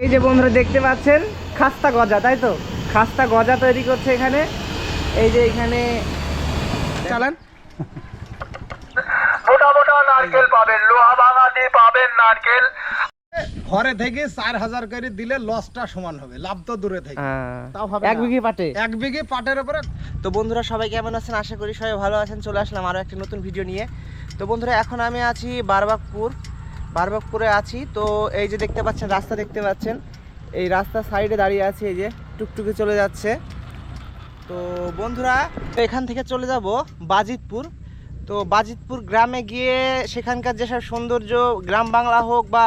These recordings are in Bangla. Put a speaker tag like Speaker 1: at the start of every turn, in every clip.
Speaker 1: এই যে বন্ধুরা দেখতে পাচ্ছেন খাস্তা গজা তাই তো? খাস্তা গজা তৈরি করছে এখানে। এই যে এখানে চালান।
Speaker 2: মোটা মোটা নারকেল পাবেন লোহা ভাঙা দিয়ে পাবেন নারকেল।
Speaker 3: ঘরে থেকে চার হাজার করে দিলে লসটা সমান হবে লাভ তো দূরে থেকে। তাও হবে
Speaker 1: এক বিঘে পাটে?
Speaker 3: এক বিঘে পাটের উপরে
Speaker 1: তো বন্ধুরা সবাই কেমন আছেন? আশা করি সবাই ভালো আছেন। চলে আসলাম আরও একটি নতুন ভিডিও নিয়ে। তো বন্ধুরা এখন আমি আছি বারবাগপুর বারবাগপুরে আছি। তো এই যে দেখতে পাচ্ছেন, রাস্তা দেখতে পাচ্ছেন। এই রাস্তার সাইডে দাঁড়িয়ে আছে, এই যে টুকটুকে চলে যাচ্ছে। তো বন্ধুরা, এখান থেকে চলে যাব বাজিতপুর। তো বাজিতপুর গ্রামে গিয়ে সেখানকার যেসব সৌন্দর্য, গ্রাম বাংলা হোক বা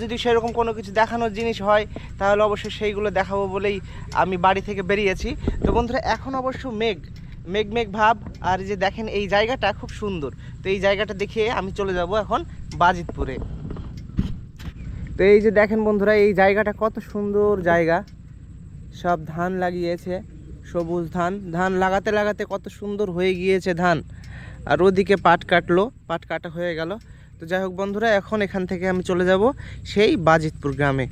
Speaker 1: যদি সেরকম কোনো কিছু দেখানোর জিনিস হয়, তাহলে অবশ্যই সেইগুলো দেখাবো বলেই আমি বাড়ি থেকে বেরিয়েছি। তো বন্ধুরা, এখন অবশ্য মেঘ। মেঘ মেঘ ভাব। আর যে দেখেন, এই জায়গাটা খুব সুন্দর। তো এই জায়গাটা দেখে আমি চলে যাব এখন। বাজিতপুরে। তো এই যে দেখেন বন্ধুরা, এই জায়গাটা কত সুন্দর জায়গা। সব ধান লাগিয়েছে, সবুজ ধান। ধান লাগাতে লাগাতে কত সুন্দর হয়ে গিয়েছে ধান। আর ওদিকে পাট কাটলো, পাট কাটা হয়ে গেল। তো যাই হোক বন্ধুরা, এখন এখান থেকে আমি চলে যাব সেই বাজিতপুর গ্রামে।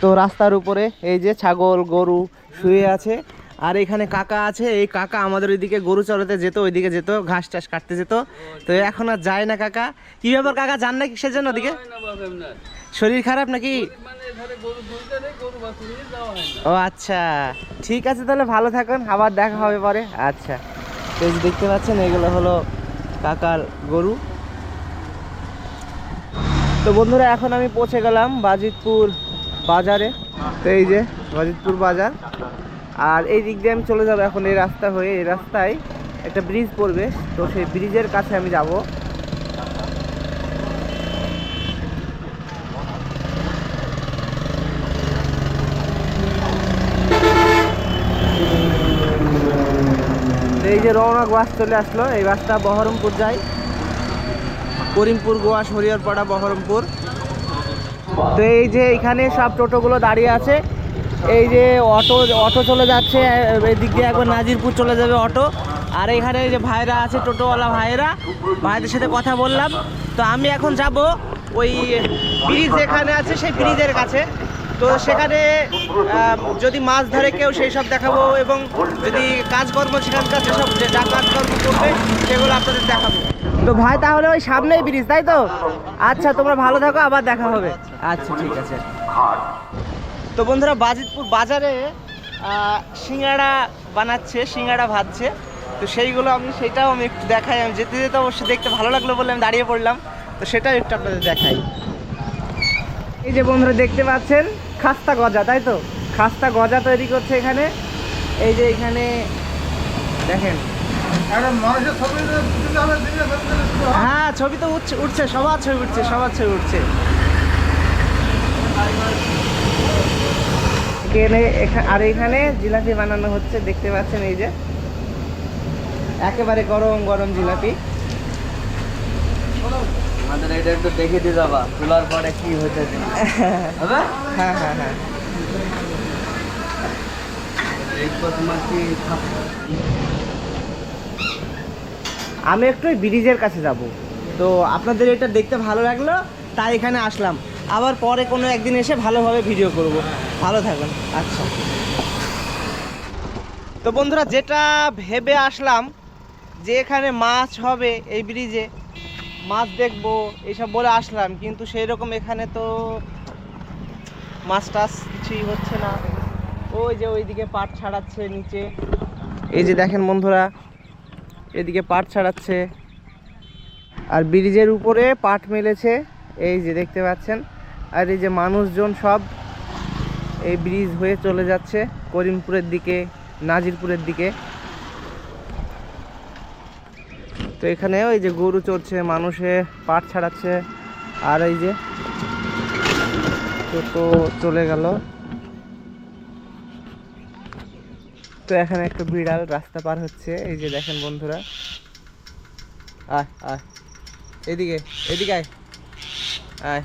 Speaker 1: তো রাস্তার উপরে এই যে ছাগল, গরু শুয়ে আছে। আর এখানে কাকা আছে এই কাকা আমাদের ওইদিকে গরু চড়াতে যেত ওইদিকে যেত ঘাস টাস কাটতে যেত। তো এখন আর যায় না কাকা। কি ব্যাপার কাকা যান না কিসের জন্য ওদিকে শরীর খারাপ নাকি? ও আচ্ছা ঠিক আছে তাহলে ভালো থাকুন আবার দেখা হবে পরে। আচ্ছা তো এই যে দেখতে পাচ্ছেন এগুলো হলো কাকার গরু। তো বন্ধুরা এখন আমি পৌঁছে গেলাম বাজিতপুর বাজারে। তো এই যে বাজিতপুর বাজার। আর এই দিক দিয়ে আমি চলে যাব এখন এই রাস্তা হয়ে, এই রাস্তায় একটা ব্রিজ পড়বে। তো সেই ব্রিজের কাছে আমি যাব। এই যে রওনা বাস চলে আসলো, এই বাসটা বহরমপুর যায়। করিমপুর, গোয়া হরিহরপাড়া বহরমপুর। তো এই যে এখানে সব টোটোগুলো দাঁড়িয়ে আছে। এই যে অটো অটো চলে যাচ্ছে এই দিক দিয়ে একবার নাজিরপুর চলে যাবে অটো। আর এখানে যে ভাইরা আছে, টোটোওয়ালা ভাইরা ভাইদের সাথে কথা বললাম। তো আমি এখন যাব ওই ব্রিজ যেখানে আছে, সেই ব্রিজের কাছে। তো সেখানে যদি মাছ ধরে কেউ, সেই সব দেখাবো এবং যদি কাজকর্ম সেখানকার যেসব যে যা কাজকর্ম করবে, সেগুলো আপনাদের দেখাবো। তো ভাই, তাহলে ওই সামনেই ব্রিজ, তাই তো? আচ্ছা তোমরা ভালো থাকো, আবার দেখা হবে। আচ্ছা ঠিক আছে। তো বন্ধুরা বাজিতপুর বাজারে সিঙ্গাড়া বানাচ্ছে সিঙ্গাড়া ভাজছে। তো সেইগুলো আমি সেটাও আমি একটু দেখাই। আমি যেতে যেতে অবশ্যই দেখতে ভালো লাগল বলে আমি দাঁড়িয়ে পড়লাম। তো সেটাও একটু আপনাদের দেখাই। এই যে বন্ধুরা দেখতে পাচ্ছেন খাস্তা গজা তাই তো? খাস্তা গজা তৈরি করছে এখানে। এই যে এখানে দেখেন। হ্যাঁ ছবি তো উঠছে উঠছে সবার ছবি উঠছে সবার ছবি উঠছে। এখানে এখা- আর এখানে জিলাপি বানানো হচ্ছে দেখতে পাচ্ছেন এই যে। একেবারে গরম গরম জিলাপি।
Speaker 4: আমাদের এটা একটু দেখে দিয়ে যাবা তোলার পরে কি হয়েছে। হবে?
Speaker 1: হ্যাঁ হ্যাঁ হ্যাঁ। আমি একটু ব্রিজের কাছে যাব। তো আপনাদের এটা দেখতে ভালো লাগল তাই এখানে আসলাম। আবার পরে কোনো একদিন এসে ভালোভাবে ভিডিও করব। ভালো থাকুন আচ্ছা। তো বন্ধুরা, যেটা ভেবে আসলাম যে এখানে মাছ হবে এই ব্রিজে মাছ দেখব, এইসব বলে আসলাম, কিন্তু সেই রকম এখানে তো মাছ টাছ কিছুই হচ্ছে না। ওই যে ওইদিকে পাট ছাড়াচ্ছে নিচে। এই যে দেখেন বন্ধুরা, এদিকে পাট ছাড়াচ্ছে। আর ব্রিজের উপরে পাট মেলেছে। এই যে দেখতে পাচ্ছেন। আর এই যে মানুষজন সব এই ব্রিজ হয়ে চলে যাচ্ছে করিমপুরের দিকে, নাজিরপুরের দিকে। তো এখানে ওই যে গরু চড়ছে, মানুষে পাট ছাড়াচ্ছে, আর এই যে টোটো চলে গেল। তো এখানে একটা বিড়াল রাস্তা পার হচ্ছে, এই যে দেখেন বন্ধুরা। আয় আয়। এদিকে এদিকে আয়। আয়।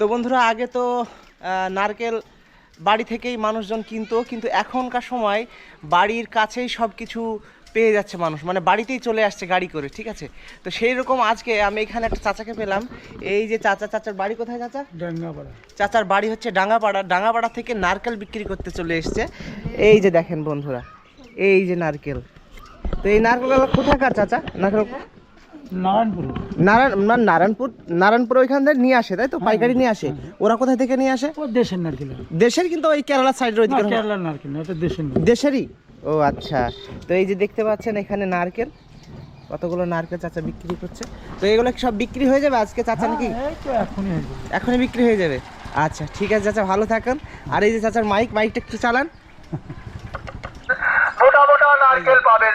Speaker 1: তো বন্ধুরা আগে তো নারকেল বাড়ি থেকেই মানুষজন কিনতো কিন্তু এখনকার সময় বাড়ির কাছেই সব কিছু পেয়ে যাচ্ছে মানুষ। মানে বাড়িতেই চলে আসছে গাড়ি করে ঠিক আছে? তো সেই রকম আজকে আমি এখানে একটা চাচাকে পেলাম। এই যে চাচা চাচার বাড়ি কোথায় চাচা? ডাঙ্গাপাড়া। চাচার বাড়ি হচ্ছে ডাঙ্গাপাড়া। ডাঙ্গাপাড়া থেকে নারকেল বিক্রি করতে চলে এসছে। এই যে দেখেন বন্ধুরা এই যে নারকেল। তো এই নারকেল কোথাকার চাচা? নারকেল
Speaker 3: নারায়ণপুর।
Speaker 1: নারায়ণ না, নারায়ণপুর নারায়ণপুর ওইখান থেকে নিয়ে আসে তাই তো? পাইকারি নিয়ে আসে। ওরা কোথায় থেকে নিয়ে আসে?
Speaker 3: দেশের নারকেল।
Speaker 1: দেশের কিন্তু ওই কেরালা সাইডের ওইদিকে।
Speaker 3: কেরালার নারকেল এটা দেশের
Speaker 1: দেশেরই? ও আচ্ছা। তো এই যে দেখতে পাচ্ছেন এখানে নারকেল। কতগুলো নারকেল চাচা বিক্রি করছে। তো এগুলো সব বিক্রি হয়ে যাবে আজকে চাচা নাকি?
Speaker 3: এখনই হয়ে
Speaker 1: বিক্রি হয়ে যাবে। আচ্ছা ঠিক আছে চাচা ভালো থাকেন। আর এই যে চাচার মাইক মাইকটা একটু চালান।
Speaker 2: মোটা মোটা নারকেল পাবেন।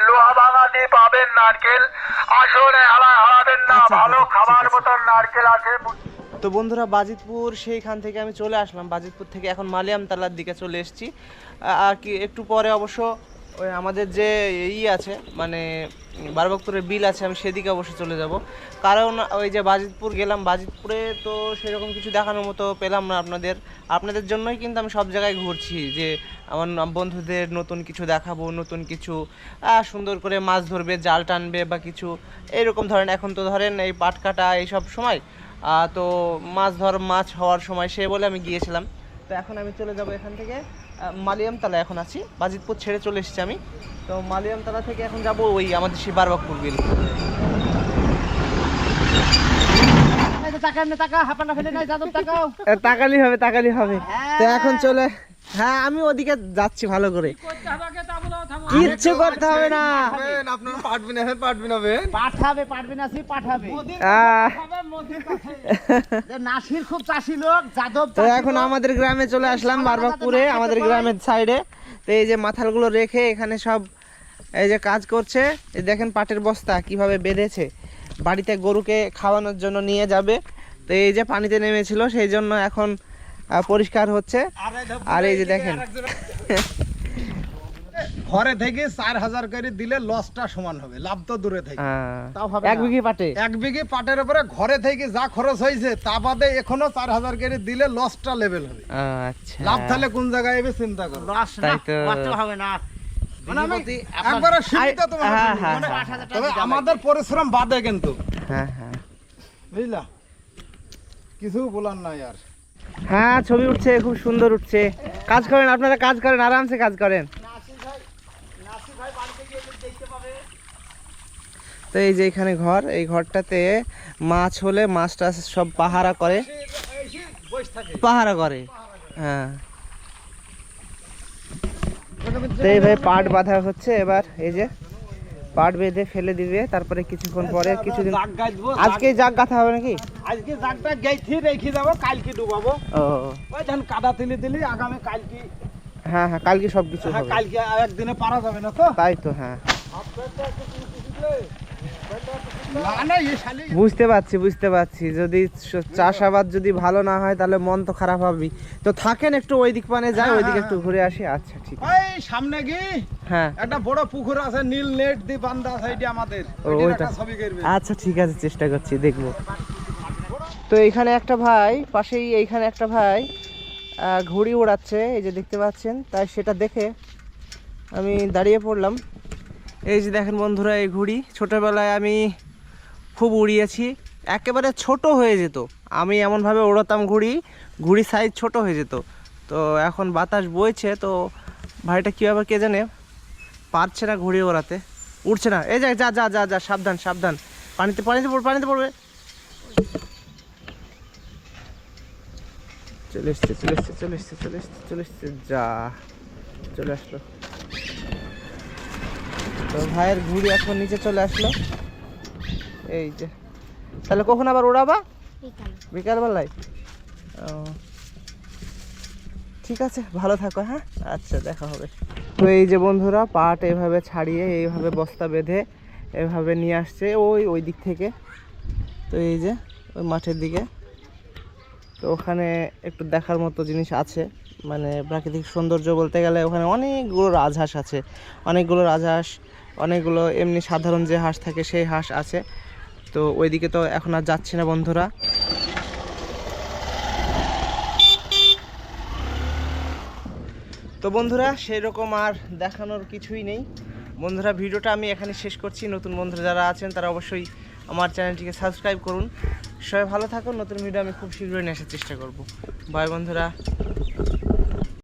Speaker 2: নারকেল। আসলে না
Speaker 1: আচ্ছা,
Speaker 2: ভালো
Speaker 1: আচ্ছা,
Speaker 2: খাবার মতন নারকেল আছে।
Speaker 1: তো বন্ধুরা বাজিতপুর সেইখান থেকে আমি চলে আসলাম। বাজিতপুর থেকে এখন মালিয়াম তালার দিকে চলে এসেছি। আর কি একটু পরে অবশ্য ওই আমাদের যে ই আছে মানে বারবাকপুরের বিল আছে, আমি সেদিকে অবশ্যই চলে যাব। কারণ ওই যে বাজিতপুর গেলাম, বাজিতপুরে তো সেরকম কিছু দেখানোর মতো পেলাম না আপনাদের। আপনাদের জন্যই কিন্তু আমি সব জায়গায় ঘুরছি যে আমার বন্ধুদের নতুন কিছু দেখাবো, নতুন কিছু সুন্দর করে মাছ ধরবে, জাল টানবে বা কিছু, এরকম ধরেন। এখন তো ধরেন এই পাট কাটা এইসব সময় তো মাছ ধর, মাছ হওয়ার সময় সে বলে আমি গিয়েছিলাম। তো এখন আমি চলে যাব এখান থেকে। মালিয়ামতলা এখন আছি। বাজিতপুর ছেড়ে চলে এসেছি আমি। তো মালিয়ামতলা থেকে এখন যাব ওই আমাদের সেই বারবাকপুর বিল। তাকালি হবে তাকালি হবে। তো এখন চলে হ্যাঁ আমি ওদিকে যাচ্ছি ভালো করে। কিচ্ছু করতে হবে না।
Speaker 3: আপনারা পাঠবেন এখন পাঠবেন হবে।
Speaker 5: পাঠাবে পাঠাবে নাসির খুব চাষি লোক যাদব
Speaker 1: তো এখন আমাদের গ্রামে চলে আসলাম বারবাকপুরে আমাদের গ্রামের সাইডে। তো এই যে মাথালগুলো রেখে এখানে সব এই যে কাজ করছে এই দেখেন পাটের বস্তা কীভাবে বেঁধেছে। বাড়িতে গরুকে খাওয়ানোর জন্য নিয়ে যাবে। তো এই যে পানিতে নেমেছিল সেই জন্য এখন পরিষ্কার হচ্ছে। আর এই যে দেখেন।
Speaker 3: ঘরে থেকে চার হাজার করে দিলে লসটা সমান হবে। লাভ তো দূরে থেকে।
Speaker 5: তাও হবে
Speaker 1: এক
Speaker 5: না।
Speaker 1: পাটে?
Speaker 3: এক বিঘে পাটের উপরে ঘরে থেকে যা খরচ হয়েছে তা বাদে এখনও চার হাজার করে দিলে লসটা লেভেল হবে।
Speaker 1: আচ্ছা।
Speaker 3: লাভ তাহলে কোন জায়গায় হবে চিন্তা করো।
Speaker 5: লস না হবে না। মানে
Speaker 1: হ্যাঁ। হ্যাঁ,
Speaker 3: মানে
Speaker 5: আট হাজার টাকা
Speaker 3: তবে
Speaker 5: দিতে হবে।
Speaker 3: আমাদের পরিশ্রম বাদে কিন্তু।
Speaker 1: হ্যাঁ হ্যাঁ।
Speaker 3: বুঝলা? কিছু বলার নাই আর।
Speaker 1: হ্যাঁ ছবি উঠছে খুব সুন্দর উঠছে। কাজ করেন আপনারা কাজ করেন আরামসে কাজ করেন। তো এই যে এখানে ঘর এই ঘরটাতে মাছ হলে মাছটা সব পাহারা করে। পাহারা করে হ্যাঁ। তো এইভাবে পাট বাঁধা হচ্ছে এবার এই যে পাট বেঁধে ফেলে দিবে তারপরে কিছুক্ষণ পরে কিছুদিন আজকে জাগ গাথা হবে নাকি?
Speaker 3: আজকে জাগটা গাইছি রেখে যাব কালকে ডুবাবো।
Speaker 1: ও।
Speaker 3: ওই ধান কাদা তুলে দিলি আগামী কালকে
Speaker 1: হ্যাঁ হ্যাঁ কালকে সব কিছু
Speaker 3: হ্যাঁ কালকে একদিনে পারা যাবে না তো।
Speaker 1: তাই তো হ্যাঁ। বুঝতে পারছি বুঝতে পারছি। যদি চাষাবাদ যদি ভালো না হয় তাহলে মন তো খারাপ হবেই। তো থাকেন একটু ওই দিক পানে যাই
Speaker 3: হ্যাঁ,
Speaker 1: ওই দিকে
Speaker 3: হ্যাঁ,
Speaker 1: একটু ঘুরে আসি। আচ্ছা ঠিক আছে।
Speaker 3: ওই সামনে কি?
Speaker 1: হ্যাঁ।
Speaker 3: একটা বড় পুকুর আছে নীল নেট দিয়ে বান্ধা আছে এটা আমাদের।
Speaker 1: ওইটা।
Speaker 3: একটা ছবি করবে।
Speaker 1: আচ্ছা ঠিক আছে চেষ্টা করছি দেখব। তো এইখানে একটা ভাই পাশেই এইখানে একটা ভাই ঘুড়ি ওড়াচ্ছে এই যে দেখতে পাচ্ছেন তাই সেটা দেখে আমি দাঁড়িয়ে পড়লাম। এই যে দেখেন বন্ধুরা এই ঘুড়ি। ছোটোবেলায় আমি খুব উড়িয়েছি, একেবারে ছোট হয়ে যেত। আমি এমনভাবে ওড়াতাম ঘুড়ি ঘুড়ি সাইজ ছোট হয়ে যেত। তো এখন বাতাস বইছে, তো ভাইটা কীভাবে কে জানে? পারছে না ঘুড়ি ওড়াতে। উঠছে না। এই যা যা যা যা যা, সাবধান সাবধান। পানিতে পানিতে পড়বে পানিতে পড়বে। চলে এসছে চলে এসছে চলে এসছে চলে এসছে চলে এসছে, যা। চলে আসলো। তো ভাইয়ের ঘুড়ি এখন নিচে চলে আসলো। এই যে। তাহলে কখন আবার ওড়াবা বিকালবেলায়? ও। ঠিক আছে ভালো থাকো হ্যাঁ? আচ্ছা দেখা হবে। তো এই যে বন্ধুরা পাট এভাবে ছাড়িয়ে এইভাবে বস্তা বেঁধে এভাবে নিয়ে আসছে ওই ওই দিক থেকে। তো এই যে ওই মাঠের দিকে। তো ওখানে একটু দেখার মতো জিনিস আছে। মানে প্রাকৃতিক সৌন্দর্য বলতে গেলে ওখানে অনেকগুলো রাজহাঁস আছে। অনেকগুলো রাজহাঁস অনেকগুলো এমনি সাধারণ যে হাঁস থাকে সেই হাঁস আছে। তো ওইদিকে তো এখন আর যাচ্ছি না বন্ধুরা। তো বন্ধুরা সেই রকম আর দেখানোর কিছুই নেই। বন্ধুরা, ভিডিওটা আমি এখানে শেষ করছি। নতুন বন্ধুরা যারা আছেন, তারা অবশ্যই আমার চ্যানেলটিকে সাবস্ক্রাইব করুন। সবাই ভালো থাকুন। নতুন ভিডিও আমি খুব শীঘ্রই আসার চেষ্টা করব। বাই বন্ধুরা।